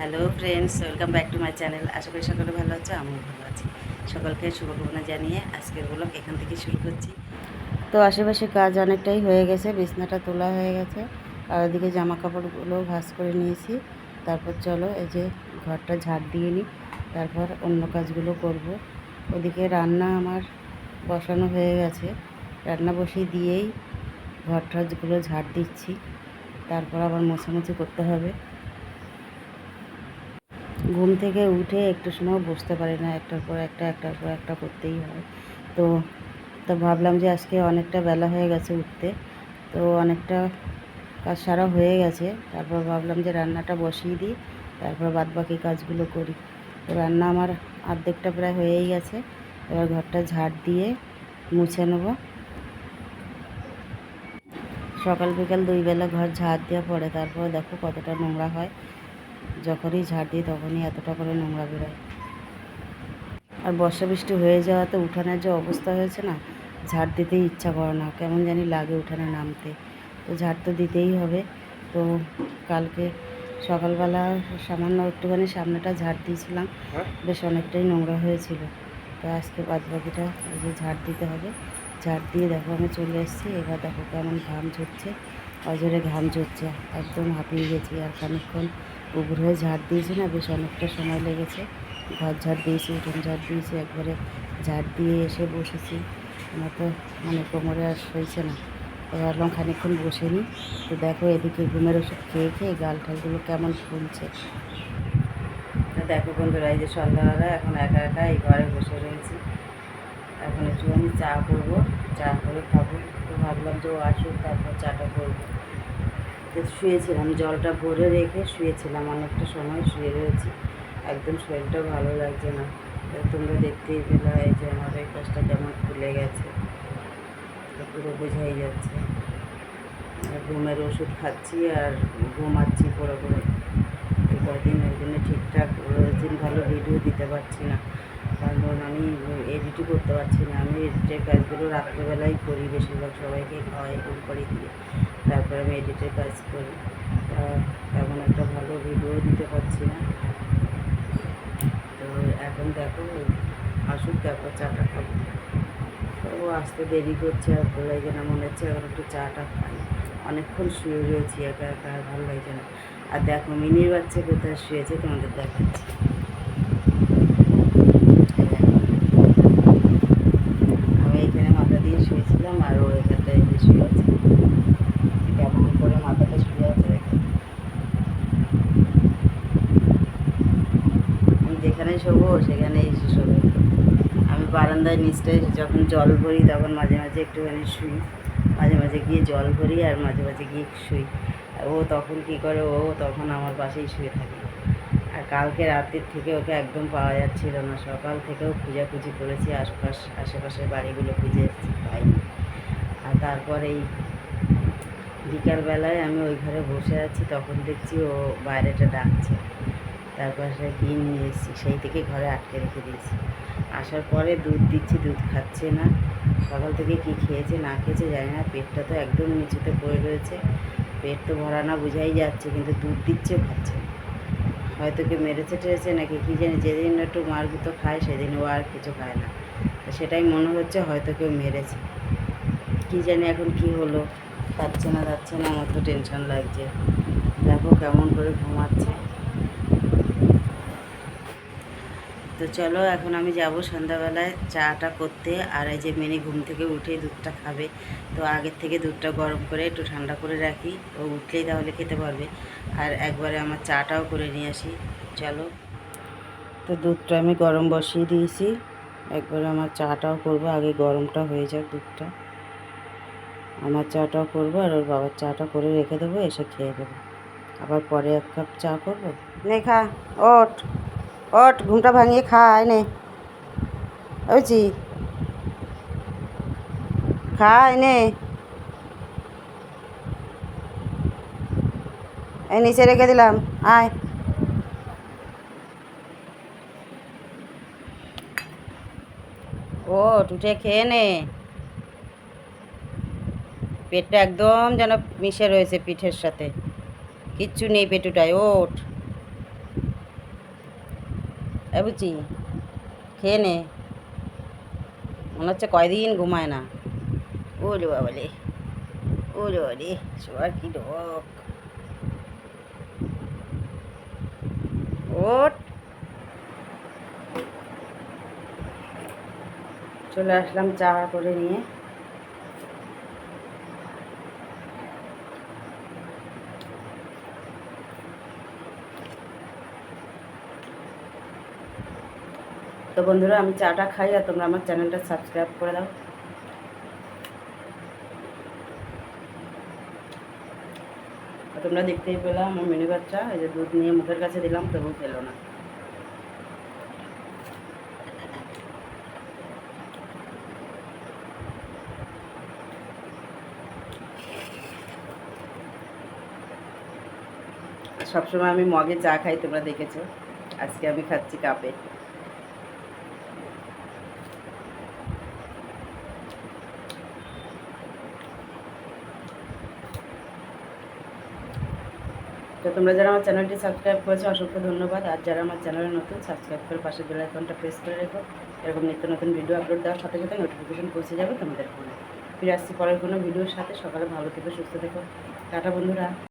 Hello friends, welcome back to my channel. আশা করি সকলে ভালো আছে, আমিও ভালো আছি। সকলকে শুভকামনা জানিয়ে আজকের ব্লগ এখান থেকে শুরু করছি। তো আশেপাশে কাজ অনেকটাই হয়ে গেছে, বিছনাটা তোলা হয়ে গেছে, আর ওদিকে জামা কাপড়গুলো ভাঁজ করে নিয়েছি। তারপর চলো এই যে ঘরটা ঝাড় দিয়ে নিই, তারপর অন্য কাজগুলো করব। ওদিকে রান্না আমার বসানো হয়ে গেছে, রান্না বসিয়ে দিয়েই ঘর টরগুলো ঝাড় দিচ্ছি। তারপর আবার মোছামুছি করতে হবে। ঘুম থেকে উঠে একটু সময় বসতে পারি না, একটার পর একটা, একটার পর একটা করতেই হয়। তো তো ভাবলাম যে আজকে অনেকটা বেলা হয়ে গেছে উঠতে, তো অনেকটা কাজ সারা হয়ে গেছে। তারপর ভাবলাম যে রান্নাটা বসিয়ে দিই, তারপর বাদ বাকি কাজগুলো করি। তো রান্না আমার অর্ধেকটা প্রায় হয়েই গেছে। এবার ঘরটা ঝাড় দিয়ে মুছে নেব। সকাল বিকাল দুই বেলা ঘর ঝাড় দেওয়া পড়ে, তারপর দেখো কতটা নোংরা হয়। যখনই ঝাড় দিই তখনই এতটা করে নোংরা বেরোয়। আর বর্ষা বৃষ্টি হয়ে যাওয়াতে উঠানের যে অবস্থা হয়েছে না ঝাড় দিতেই ইচ্ছা করে না কেমন জানি লাগে উঠানে নামতে। তো ঝাড় তো দিতেই হবে। তো কালকে সকালবেলা সামান্য একটুখানি সামনেটা ঝাড় দিয়েছিলাম বেশ অনেকটাই নোংরা হয়েছিল। তো আজকে বাদ বাকিটা যে ঝাড় দিতে হবে। ঝাড় দিয়ে দেখো আমি চলে এসেছি এবার দেখো কেমন ঘাম ঝরছে। অজরে ঘাম ঝরছে একদম হাঁপিয়ে গেছি আর খানিকক্ষণ উবুর হয়ে ঝাড় দিয়েছি না, বেশ অনেকটা সময় লেগেছে। ঘর ঝাড় দিয়েছি, উঠোন ঝাড় দিয়েছি, একবারে ঝাড় দিয়ে এসে বসেছি। আমার তো মানে কোমরে আর সইছে না। ভাবলাম খানিকক্ষণ বসে নিই। তো দেখো এদিকে ঘুমের ওষুধ খেয়ে খেয়ে গাল ঠালগুলো কেমন ফুলছে। দেখো বন্ধুরা, এই যে সন্ধ্যাবেলা এখন একা একা এই ঘরে বসে রয়েছি। এখন একটু আমি চা করব, চা করে খাব। তো ভাবলাম যে ও আসুক, তারপর চাটা করব। তো শুয়েছিলাম, জলটা ভরে রেখে শুয়েছিলাম অনেকটা সময় শুয়ে রয়েছি। একদম শরীরটা ভালো লাগছে না। তোমরা দেখতেই পেলে এই যে আমার এই কাজটা কেমন ফুলে গেছে। পুরো বোঝাই যাচ্ছে। ঘুমের ওষুধ খাচ্ছি আর ঘুমাচ্ছি করে এই কদিন ওই জন্য ঠিকঠাক দিন ভালো ভিডিও দিতে পারছি না। কারণ আমি এডিটই করতে পারছি না। আমি এডিটের কাজগুলো রাত্রেবেলাই করি বেশিরভাগ সবাইকে খাওয়াই এরকম করে দিয়ে। তারপরে আমি এডিটের কাজ করি। তেমন একটা ভালো ভিডিও দিতে পারছি না। তো এখন দেখো, আসুক তারপর চাটা খাব। তো ও আসতে দেরি করছে, আর ভালো লাগে না, মনে হচ্ছে এখন একটু চাটা খাই। অনেকক্ষণ শুয়ে রয়েছি, একা একা, আর ভালো লাগছে না। আর দেখো, মিনির বাচ্চা কোথায়? শুয়েছে, তোমাদের দেখাচ্ছি আমি এখানে মাথা দিয়ে শুয়েছিলাম আর ও এখানটায় এসে শুয়ে আছে কেমন করে মাথাটা শুয়ে আছে দেখো আমি যেখানে শোবো সেখানে এসে শোবে। আমি বারান্দায় নিচটায় যখন জল ভরি, তখন মাঝে মাঝে একটুখানি শুই। মাঝে মাঝে গিয়ে জল ভরি আর মাঝে মাঝে গিয়ে শুই। ও তখন কী করে, ও তখন আমার পাশেই শুয়ে থাকে। আর কালকে রাতের থেকে ওকে একদম পাওয়া যাচ্ছিল না। সকাল থেকেও খোঁজাখুঁজি করেছি, আশপাশ, আশেপাশের বাড়িগুলো খুঁজে এসেছি, পাইনি। আর তারপর এই বিকালবেলায় আমি ওই ঘরে বসে আছি, তখন দেখছি ও বাইরেটা ডাকছে। তারপর সে ডিম নিয়ে এসেছি, সেই থেকে ঘরে আটকে রেখে দিয়েছি। আসার পরে দুধ দিচ্ছি, দুধ খাচ্ছে না। সকাল থেকে কি খেয়েছে না খেয়েছে জানি না, পেটটা তো একদম নিচুতে পড়ে রয়েছে। পেট তো ভরা না বোঝাই যাচ্ছে, কিন্তু দুধ দিচ্ছে খাচ্ছে হয়তো কি মেরেছে টেরেছে নাকি কী জানি, যেদিন একটু মারগুতো খায়, সেদিন ও আর কিছু খায় না। তো সেটাই মনে হচ্ছে হয়তো কেউ মেরেছে। কী জানি এখন কি হলো যাচ্ছে না যাচ্ছে না, আমার তো টেনশন লাগছে। দেখো কেমন করে ঘুমাচ্ছে। তো চলো এখন আমি যাব সন্ধ্যাবেলায় চাটা করতে আর এই যে মেনে ঘুম থেকে উঠে দুধটা খাবে। তো আগের থেকে দুধটা গরম করে একটু ঠান্ডা করে রাখি। ও উঠলেই তাহলে খেতে পারবে। আর একবারে আমার চাটাও করে নিয়ে আসি। চলো। তো দুধটা আমি গরম বসিয়ে দিয়েছি। একবারে আমার চাটাও করব। আগে গরমটা হয়ে যাক দুধটা। আমার চাটাও করব আর ওর বাবার চাটা করে রেখে দেবো, এসে খেয়ে দেবো আবার পরে এক কাপ চা করব। নে খা ওঠ। ওঠ, ঘুমটা ভাঙিয়ে খায় নে। বুঝছি খা নে। এই নিচে রেখে দিলাম, আয়। ও উঠে খেয়ে নে। পেটটা একদম যেন মিশে রয়েছে পিঠের সাথে। কিচ্ছু নেই পেটুটায়, ওঠ। এ বুচি খেয়ে নে। মনে হচ্ছে কয়দিন ঘুমায় না। ওরে বাবালে ওরে বাবালে শোয়ার কি ঢোক ওট চলে আসলাম চা করে নিয়ে। তো বন্ধুরা, আমি চাটা খাই আর তোমরা আমার চ্যানেলটা সাবস্ক্রাইব করে দাও। তোমরা দেখতেই পেলাম আমার মিনি বাচ্চা, এই যে দুধ নিয়ে মুখের কাছে দিলাম, তবু খেলো না। সবসময় আমি মগে চা খাই, তোমরা দেখেছ। আজকে আমি খাচ্ছি কাপে। তো তোমরা যারা আমার চ্যানেলটি সাবস্ক্রাইব করেছ, অসংখ্য ধন্যবাদ। আর যারা আমার চ্যানেলে নতুন সাবস্ক্রাইব করে পাশে বেল আইকনটা প্রেস করে রেখো। এরকম নিত্য নতুন ভিডিও আপলোড দেওয়ার সাথে সাথে নোটিফিকেশন পৌঁছে যাবে তোমাদের ফোনে ফিরে আসছি পরের কোনো ভিডিওর সাথে। সকালে ভালো থেকে, সুস্থ থেকো। টাটা বন্ধুরা।